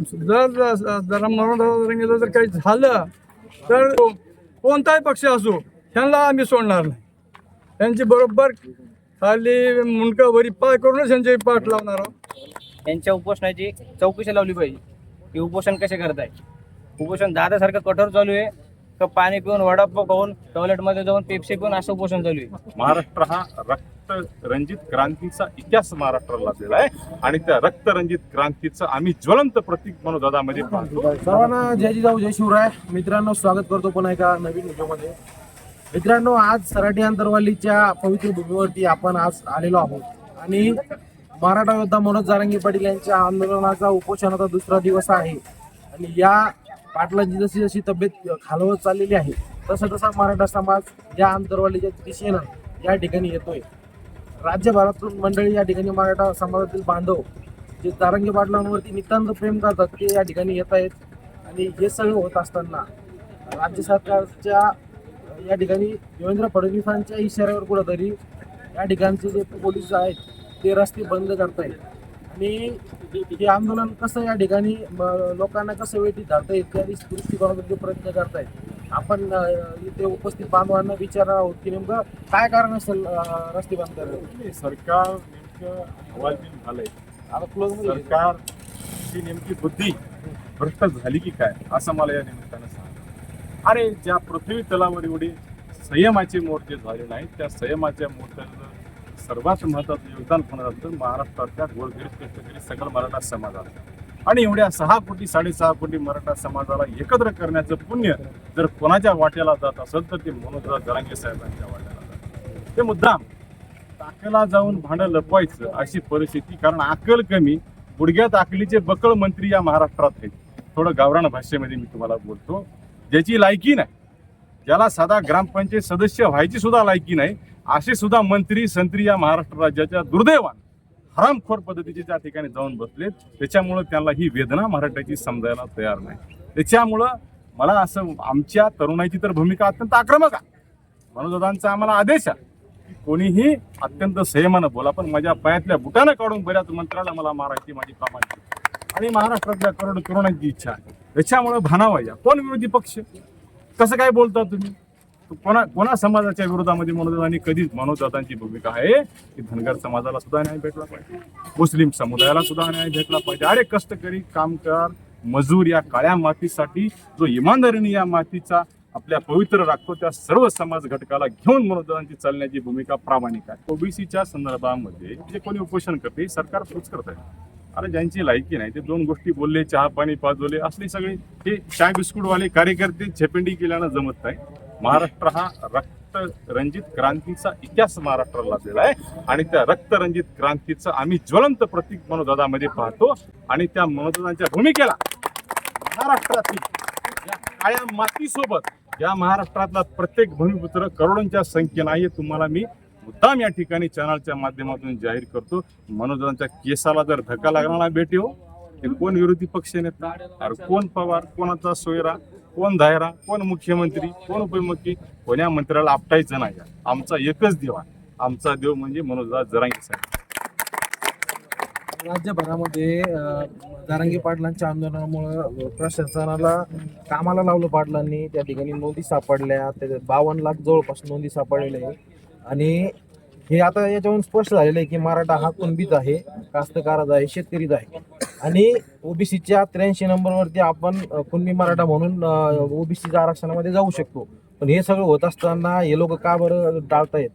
जर जर- जरा मराठा जर काही झालं तर कोणताही पक्ष असो ह्यांना आम्ही सोडणार नाही. त्यांची बरोबर खाली मुंडकं वरी पाय करूनच त्यांचे पाठ लावणार आहोत. यांच्या उपोषणाची चौकशी लावली पाहिजे. की उपोषण कसे करताय? उपोषण दादासारखं कठोर चालू आहे. का पाणी पिऊन वडापाव खाऊन टॉयलेटमध्ये जाऊन पेप्सी पिऊन असं उपोषण चालू आहे. महाराष्ट्र हा रक्त रंजित क्रांतीचा इतिहास महाराष्ट्राला लाभलेला आहे. आणि त्या रक्त रंजित क्रांतीचं आम्ही ज्वलंत प्रतीक म्हणून दादामध्ये पाहतो. सर्वांना जय जिजाऊ जय शिवराय. मित्रांनो स्वागत करतो पुन्हा एका नवीन व्हिडिओमध्ये. मित्रांनो आज सराठी आंतरवालीच्या पवित्र भूमीवरती आपण आज आलेलो आहोत. आणि मराठा योद्धा मनोज जारंगी पाटील यांच्या आंदोलनाचा उपोषणाचा दुसरा दिवस आहे. आणि या पाटलांची जशी जशी तब्येत खालवत चाललेली आहे तसा तसा मराठा समाज या आंतरवालीच्या दिशेनं या ठिकाणी येतोय. राज्यभरातून मंडळी या ठिकाणी मराठा समाजातील बांधव जे तारंगी पाटलांवरती नितांत प्रेम करतात ते या ठिकाणी येत आहेत. आणि हे सगळं होत असताना राज्य सरकारच्या या ठिकाणी देवेंद्र फडणवीसांच्या इशाऱ्यावर कुठंतरी या ठिकाणचे जे पोलीस आहेत ते रस्ते बंद करतायत. आणि हे आंदोलन कसं या ठिकाणी लोकांना कसं वेठी धरता येईल त्या दृष्टिकोनातून ते प्रयत्न करतायत आपण इथे उपस्थित बांधवांना विचारणार आहोत की नेमकं काय कारण असेल रस्ते बंद करायला सरकार नेमकं हवालदिल झालंय. आता क्लोज सरकारची नेमकी बुद्धी भ्रष्ट झाली की काय असं मला या निमित्तानं सांग. अरे ज्या पृथ्वी तलावर एवढे संयमाचे मोर्चे झाले नाहीत त्या संयमाच्या मोर्चाचं सर्वात महत्वाचं योगदान कोणाचं असतं? महाराष्ट्रातल्या गोरगरीब कष्टकरी सकल मराठा समाजाला. आणि एवढ्या सहा कोटी साडेसहा कोटी मराठा समाजाला एकत्र करण्याचं पुण्य जर कोणाच्या वाट्याला जात असेल तर ते मनोजराव जरांगे साहेबांच्या वाट्याला जात ते मुद्दाम ताकला जाऊन भांडं लपवायचं अशी परिस्थिती कारण अकल कमी गुडघ्यात आकलीचे बकळ मंत्री या महाराष्ट्रात आहेत. थोडं गावरान भाषेमध्ये मी तुम्हाला बोलतो. ज्याची लायकी नाही ज्याला साधा ग्रामपंचायत सदस्य व्हायची सुद्धा लायकी नाही असे सुद्धा मंत्री संत्री या महाराष्ट्र राज्याच्या दुर्दैवान हरामखोर पद्धतीचे त्या ठिकाणी जाऊन बसलेत. त्याच्यामुळं त्यांना ही वेदना मराठ्याची समजायला तयार नाही. त्याच्यामुळं मला असं आमच्या तरुणाईची तर भूमिका अत्यंत आक्रमक आहे. मनोजदांचा आम्हाला आदेश आहे की कोणीही अत्यंत संयमानं बोला पण माझ्या पायातल्या बुटानं काढून बऱ्याच मंत्र्याला मला मारायची माझी कामाची. आणि महाराष्ट्रातल्या करोड तरुणांची इच्छा आहे. त्याच्यामुळं भानावा कोण विरोधी पक्ष? कसं काय बोलता तुम्ही? कोणा कोणा समाजाच्या विरोधामध्ये मनोजदांनी कधीच मनोजदांची भूमिका आहे की धनगर समाजाला सुद्धा न्याय भेटला पाहिजे. मुस्लिम समुदायाला सुद्धा न्याय भेटला पाहिजे. अरे कष्टकरी कामगार मजूर या काळ्या मातीसाठी जो इमानदारीने या मातीचा आपल्या पवित्र राखतो त्या सर्व समाज घटकाला घेऊन मनोजदांची चालण्याची भूमिका प्रामाणिक आहे. ओबीसीच्या संदर्भामध्ये जे कोणी उपोषण करते सरकार तोच करत आहे. अरे ज्यांची लायकी नाही ते दोन गोष्टी बोलले चहा पाणी पाजवले असले सगळे हे चाय बिस्कुटवाले कार्यकर्ते छेपेंडी केल्यानं जमत नाही. महाराष्ट्र हा रक्त रंजित क्रांतीचा इतिहास महाराष्ट्राला लाभलेला आहे. आणि त्या रक्तरंजित क्रांतीचं आम्ही ज्वलंत प्रतीक मनोदादामध्ये पाहतो. आणि त्या मनोदादांच्या भूमिकेला महाराष्ट्रातील या काळ्या मातीसोबत या महाराष्ट्रातला प्रत्येक भूमिपुत्र करोडोंच्या संख्येनं आहे. तुम्हाला मी मुद्दाम या ठिकाणी चॅनलच्या माध्यमातून जाहीर करतो. मनोजांच्या केसाला जर धक्का लागणार ना बेटी हो. ते कोण विरोधी पक्ष नेता? अरे कोण पवार? कोणाचा सोयरा? कोण दायरा कोण मुख्यमंत्री कोण उपमुख्यमंत्री कोण्या मंत्र्याला आपटायचं नाही. आमचा एकच देव आहे. आमचा देव म्हणजे मनोजदास जरांगे साहेब. राज्यभरामध्ये अ, जारंगी पाटलांच्या आंदोलनामुळं प्रशासनाला कामाला लावलं पाटलांनी. त्या ठिकाणी नोंदी सापडल्या. त्याच्यात बावन्न लाख जवळपास नोंदी सापडलेल्या आहे आणि हे आता याच्यावरून स्पष्ट झालेलं आहे की मराठा हा कुणबीच आहे कास्तकाराचा आहे शेतकरीच आहे. आणि ओबीसीच्या त्र्याऐंशी नंबरवरती आपण कुणबी मराठा म्हणून ओबीसीच्या आरक्षणामध्ये जाऊ शकतो. पण हे सगळं होत असताना हे लोक का बरं टाळतायत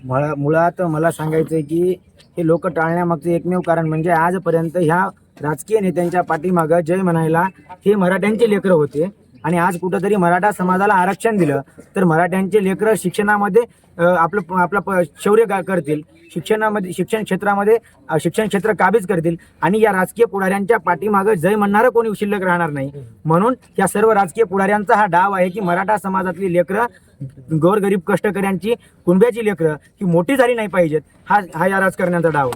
मला मुळात मला सांगायचं आहे की हे लोक टाळण्यामागचं एकमेव कारण म्हणजे आजपर्यंत ह्या राजकीय नेत्यांच्या पाठीमागं जय म्हणायला हे मराठ्यांचे लेकरं होते. आणि आज कुठंतरी मराठा समाजाला आरक्षण दिलं तर मराठ्यांचे लेकरं शिक्षणामध्ये आपलं आपलं प- शौर्य गा- करतील. शिक्षणामध्ये शिक्षण क्षेत्रामध्ये शिक्षण क्षेत्र काबीज करतील. आणि या राजकीय पुढाऱ्यांच्या पाठीमागं जय म्हणणारं कोणी शिल्लक राहणार नाही. म्हणून या सर्व राजकीय पुढाऱ्यांचा हा डाव आहे की मराठा समाजातली लेकरं गोरगरीब कष्टकऱ्यांची कुंब्याची लेकरं ही मोठी झाली नाही पाहिजेत. हा हा या राजकारण्यांचा डाव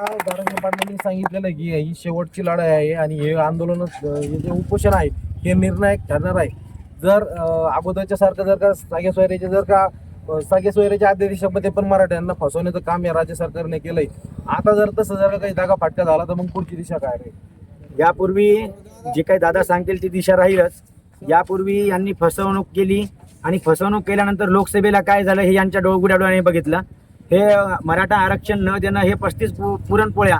आहे. पाटलांनी सांगितलेलं आहे की ही शेवटची लढाई आहे आणि हे आंदोलन हे जे उपोषण आहे हे निर्णायक ठरणार आहे. जर अगोदरच्या सारखं जर का सागे सोयऱ्याचे जर का सागे सोयऱ्याच्या आदेशामध्ये पण मराठ्यांना फसवण्याचं काम या राज्य सरकारने केलंय. आता जर तसं जर काही जागा फाटका झाला तर मग पुढची दिशा काय राहील? यापूर्वी जे काही दादा सांगतील ती दिशा राहीलच. यापूर्वी यांनी फसवणूक केली आणि फसवणूक केल्यानंतर लोकसभेला काय झालं हे यांच्या डोळगुड्या डोळ्याने बघितलं. हे मराठा आरक्षण न देणं हे पस्तीस पुरणपोळ्या.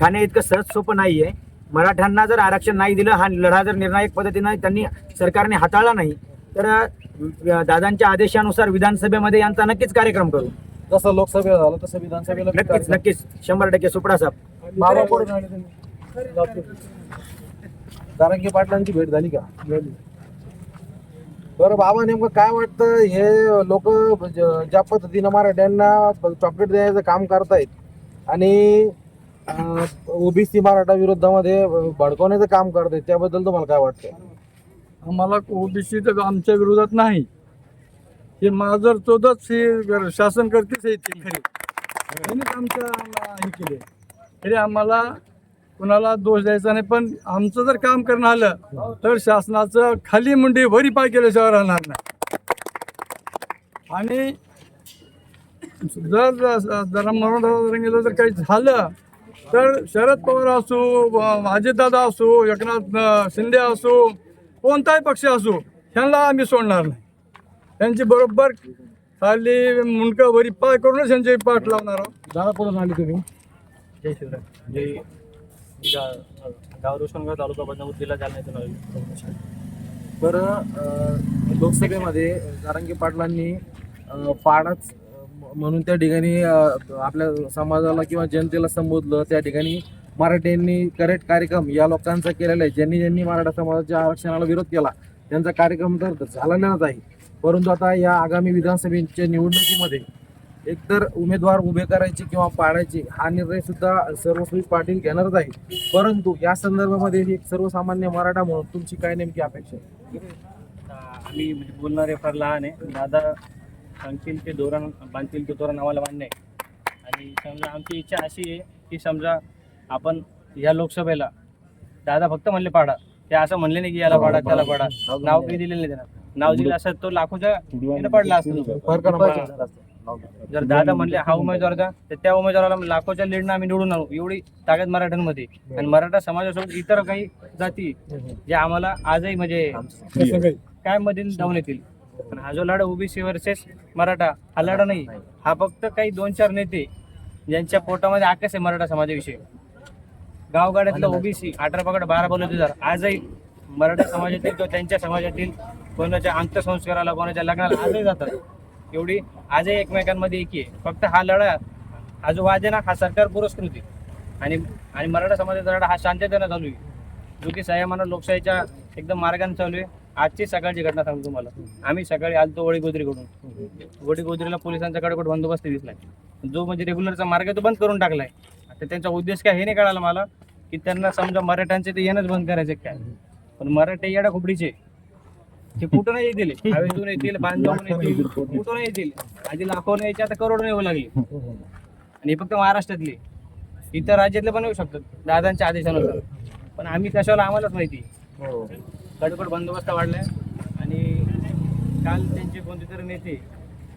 खाणे इतकं सहज सोपं नाही आहे मराठ्यांना जर आरक्षण नाही दिलं हा लढा जर निर्णायक पद्धतीनं त्यांनी सरकारने हाताळला नाही तर दादांच्या आदेशानुसार विधानसभेमध्ये यांचा नक्कीच कार्यक्रम करू. जसं लोकसभेला झालं तसं विधानसभेला नक्कीच नक्कीच. शंभर टक्के सुपडा साहेब. तुम्ही. दारंगी पाटलांची भेट झाली का? बरं बाबा नेमकं काय वाटतं? हे लोक म्हणजे ज्या पद्धतीनं मराठ्यांना चॉकलेट द्यायचं काम करतायत आणि ओबीसी मराठा विरोधामध्ये भडकवण्याचं काम करतायत त्याबद्दल तुम्हाला काय वाटतं आम्हाला ओबीसी तर आमच्या विरोधात नाही. हे माझर चोदच हे शासन करतेच आहे ते आमच्या हे केले. तरी आम्हाला कुणाला दोष द्यायचा नाही. पण आमचं जर काम करणं आलं तर शासनाचं खाली मुंडी वरी पाय केल्याशिवाय राहणार नाही. आणि जर जरा मराठा जर काही झालं तर शरद पवार असो अजितदादा असो एकनाथ शिंदे असो कोणताही पक्ष असो ह्यांना आम्ही सोडणार नाही. त्यांची बरोबर खाली मुंडकं वरी पाय करूनच त्यांचे पाठ लावणार आहोत. दादा कुठून आले तुम्ही. जय शिवराय. जय. गा- गाव रोशनगाव तालुका बदनापूर जिल्हा जालना येथे आलो. बरं लोकसभेमध्ये नारंगी पाटलांनी पाडाच म्हणून त्या ठिकाणी आपल्या समाजाला किंवा जनतेला संबोधलं त्या ठिकाणी मराठ्यांनी करेक्ट कार्यक्रम या लोकांचा केलेला आहे ज्यांनी ज्यांनी मराठा समाजाच्या आरक्षणाला विरोध केला त्यांचा कार्यक्रम तर झालेलाच आहे परंतु आता या आगामी विधानसभेच्या निवडणुकीमध्ये एकतर उमेदवार उभे करायचे किंवा पाडायचे हा निर्णय सुद्धा सर्वश्री पाटील घेणारच आहे. परंतु या संदर्भामध्ये एक सर्वसामान्य मराठा म्हणून तुमची काय नेमकी अपेक्षा आहे? आम्ही म्हणजे बोलणारे फार लहान आहे. दादा सांगतील ते धोरण बांधतील ते धोरण आम्हाला मान्य आहे. आणि समजा आमची इच्छा अशी आहे की समजा आपण या लोकसभेला दादा फक्त म्हणले पाडा. ते असं म्हणले नाही की याला पाडा त्याला पाडा. नाव काही दिलेलं नाही त्यांना. नाव दिलं असं तो लाखोच्या पडला असतो. जर दादा म्हणले हा उमेदवार द्या तर त्या उमेदवाराला लाखोच्या लीडनं आम्ही निवडून आणू एवढी ताकद मराठ्यांमध्ये. आणि मराठा समाजासोबत इतर काही जाती ज्या आम्हाला आजही म्हणजे काय मध्ये जाऊन येतील. पण हा जो लढा ओबीसी वर्सेस मराठा हा लढा नाही. हा फक्त काही दोन चार नेते ज्यांच्या पोटामध्ये आकाश आहे मराठा समाजाविषयी. गावगाड्यातलं ओबीसी अठरा पकड बारा हजार आजही मराठा समाजातील किंवा त्यांच्या समाजातील कोणाच्या अंत्यसंस्काराला कोणाच्या लग्नाला आजही जातात. एवढी आजही एकमेकांमध्ये एकी आहे. फक्त हा लढा हा जो वाद आहे ना हा सरकार पुरस्कृत. आहे आणि आणि मराठा समाजाचा लढा हा शांततेनं चालू आहे. जो की संयमानं लोकशाहीच्या एकदम मार्गाने चालू आहे. आजची सकाळची घटना सांगतो तुम्हाला. आम्ही सकाळी आलतो वडी गोदरीकडून वडी पोलिसांचा कडकट बंदोबस्त दिसला जो म्हणजे रेग्युलरचा मार्ग आहे तो बंद करून टाकलाय. आता त्यांचा उद्देश काय हे नाही कळाला मला की त्यांना समजा मराठ्यांचे ते येणंच बंद करायचे काय. पण मराठे येडा खोपडीचे. ते कुठं नाही येतील? हवेतून येतील बांधून येतील. कुठं नाही येतील? आधी लाखो यायचे आता करोड येऊ लागले. आणि हे फक्त महाराष्ट्रातले. इतर राज्यातले पण येऊ शकतात दादांच्या आदेशानुसार. पण आम्ही कशाला आम्हालाच माहिती? कडकड बंदोबस्त वाढलाय. आणि काल त्यांचे कोणते तरी नेते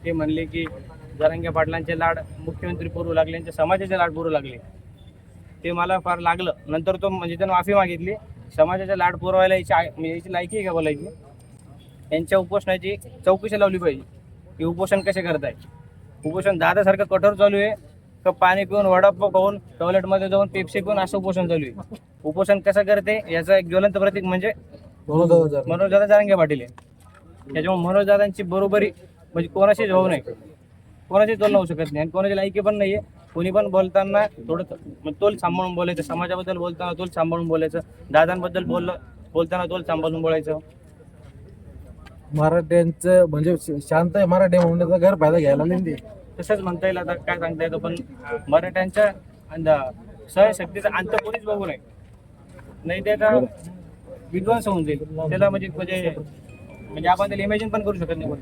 ते म्हणले की जरांग्या पाटलांचे लाड मुख्यमंत्री पुरू लागले यांच्या समाजाचे लाड पुरू लागले. ते मला फार लागलं. नंतर तो म्हणजे त्यानं माफी मागितली. समाजाचे लाड पुरवायला याची म्हणजे याची लायकी आहे का बोलायची? यांच्या उपोषणाची चौकशी लावली पाहिजे. की उपोषण कसे करताय? उपोषण दादासारखं कठोर चालू आहे. का पाणी पिऊन वडापाव खाऊन टॉयलेटमध्ये जाऊन पेप्सी पिऊन असं उपोषण चालू आहे. उपोषण कसं करते? याचं एक ज्वलंत प्रतीक म्हणजे मनोज दादा जारंगे. पाटील आहे. त्याच्यामुळे मनोज दादांची बरोबरी म्हणजे कोणाशीच होऊ नये. कोणाची तोल होऊ शकत नाही आणि कोणाची लायकी पण नाहीये. कोणी पण बोलताना थोडं तोल सांभाळून बोलायचं. समाजाबद्दल बोलताना तोल सांभाळून बोलायचं. दादांबद्दल बोललं बोलताना तोल सांभाळून बोलायचं. मराठ्यांचं म्हणजे शांत आहे मराठी म्हणून त्याचा गैरफायदा घ्यायला नाही तसंच म्हणता येईल आता काय सांगता येतं पण मराठ्यांच्या अंदा- सहशक्तीचा अंत कोणीच बघू नये. नाही ते आता विध्वंस होऊन जाईल. त्याला म्हणजे म्हणजे म्हणजे आपण त्याला इमॅजिन पण करू शकत नाही कोणी.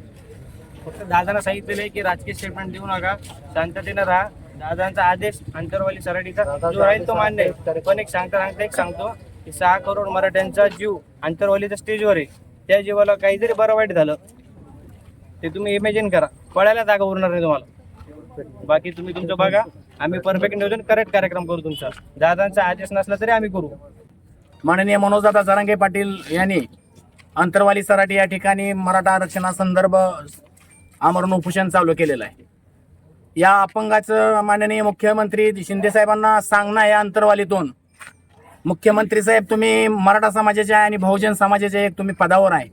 फक्त दादांना सांगितलेलं आहे की राजकीय स्टेटमेंट देऊ नका शांततेनं राहा. दादांचा आदेश आंतरवाली सराटीचा जो राहील तो मान्य आहे. पण एक सांगता सांगता एक सांगतो की सहा करोड मराठ्यांचा जीव आंतरवालीच्या स्टेजवर आहे. त्या जीवाला काही जरी बरं वाईट झालं. ते तुम्ही इमॅजिन करा. पळायला जागा उरणार नाही तुम्हाला. बाकी तुम्ही तुमचं बघा. आम्ही परफेक्ट नियोजन करेक्ट कार्यक्रम करू तुमचा. दादांचा आदेश नसला तरी आम्ही करू. माननीय मनोजदादा जरांगे पाटील यांनी अंतरवाली सराटी या ठिकाणी मराठा आरक्षणासंदर्भ आमरण उपोषण चालू केलेलं आहे. या अपंगाचं माननीय मुख्यमंत्री शिंदेसाहेबांना सांगणं आहे अंतरवालीतून. मुख्यमंत्री साहेब तुम्ही मराठा समाजाचे आहे आणि बहुजन समाजाचे एक तुम्ही पदावर आहे.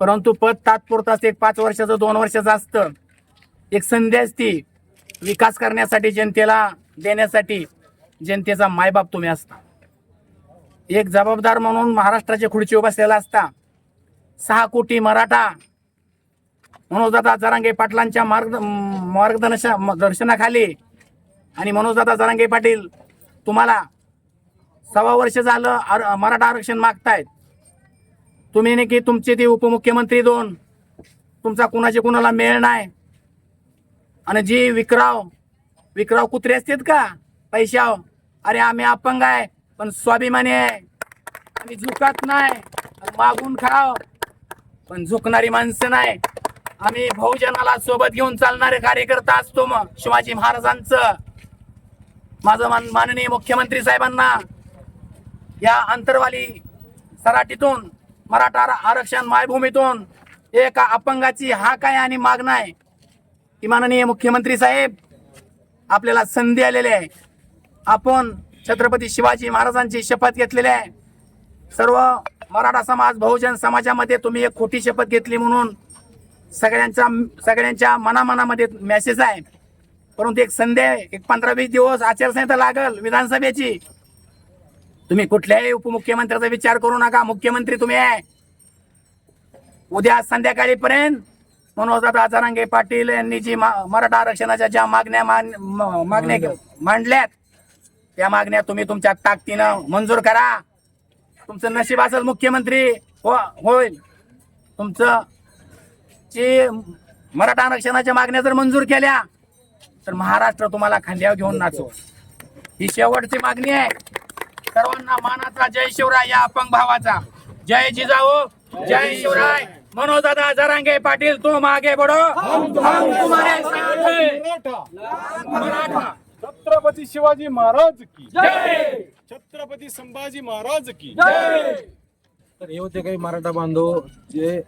परंतु पद तात्पुरतं असते एक पाच वर्षाचं दोन वर्षाचं असतं. एक संधी असती विकास करण्यासाठी जनतेला देण्यासाठी जनतेचा मायबाप तुम्ही असता. एक जबाबदार म्हणून महाराष्ट्राच्या खुर्ची बसलेला असता. सहा कोटी मराठा मनोजदादा जरांगे पाटलांच्या मार्ग मार्गदर्शन दर्शनाखाली. आणि मनोजदादा जरांगे पाटील तुम्हाला सव्वा वर्ष झालं आर- मराठा आरक्षण मागतायत. तुम्ही नाही की तुमचे ते उपमुख्यमंत्री दोन तुमचा कुणाचे कुणाला मेळ नाही. आणि जी विक्राव विक्राव कुत्रे असतात का पैशाव अरे आम्ही अपंग आहे पण स्वाभिमानी आहे. आम्ही झुकत नाही मागून खाव पण झुकणारी माणसं नाही. आम्ही बहुजनाला सोबत घेऊन चालणारे कार्यकर्ता असतो मग शिवाजी महाराजांचं. माझं मान माननीय मुख्यमंत्री साहेबांना या अंतरवाली सराटीतून मराठा आरक्षण मायभूमीतून एका अपंगाची हाक आहे आणि मागणं आहे की माननीय मुख्यमंत्री साहेब आपल्याला संधी आलेली आहे. आपण छत्रपती शिवाजी महाराजांची शपथ घेतलेली आहे. सर्व मराठा समाज बहुजन समाजामध्ये तुम्ही एक खोटी शपथ घेतली म्हणून सगळ्यांच्या सगळ्यांच्या मनामनामध्ये मेसेज आहे. परंतु एक संधी आहे. एक पंधरा वीस दिवस आचारसंहिता लागल विधानसभेची. तुम्ही कुठल्याही उपमुख्यमंत्र्याचा विचार करू नका. मुख्यमंत्री तुम्ही आहे. उद्या संध्याकाळीपर्यंत मनोजदादा जरांगे पाटील यांनी जी मराठा आरक्षणाच्या ज्या मागण्या मागण्या. मांडल्यात त्या मागण्या तुम्ही तुमच्या ताकदीनं मंजूर करा. तुमचं नशीब असेल मुख्यमंत्री हो होईल. तुमचं जे मराठा आरक्षणाच्या मागण्या जर मंजूर केल्या तर महाराष्ट्र तुम्हाला खांद्यावर घेऊन नाचो. ही शेवटची मागणी आहे. सर्वांना मानाचा जय शिवराय या अपंग भावाचा. जय जिजाऊ जय शिवराय. मनोजदादा जरांगे पाटील तुम आगे बढ़ो. हम तुम्हारे साथ हैं. मराठा छत्रपती शिवाजी महाराज की. जय! छत्रपती संभाजी महाराज की. तर हे होते काही मराठा बांधव जे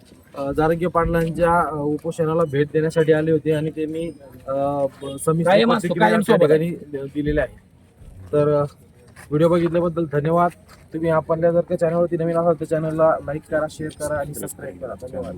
जारंगे पाटलांच्या उपोषणाला भेट देण्यासाठी आले होते आणि त्यांनी सोबत आहे. ठिकाणी दिलेल्या आहे तर व्हिडिओ बघितल्याबद्दल धन्यवाद. तुम्ही आपल्या जर का चॅनलवरती नवीन असाल तर चॅनलला लाईक करा शेअर करा आणि सबस्क्राईब करा. धन्यवाद.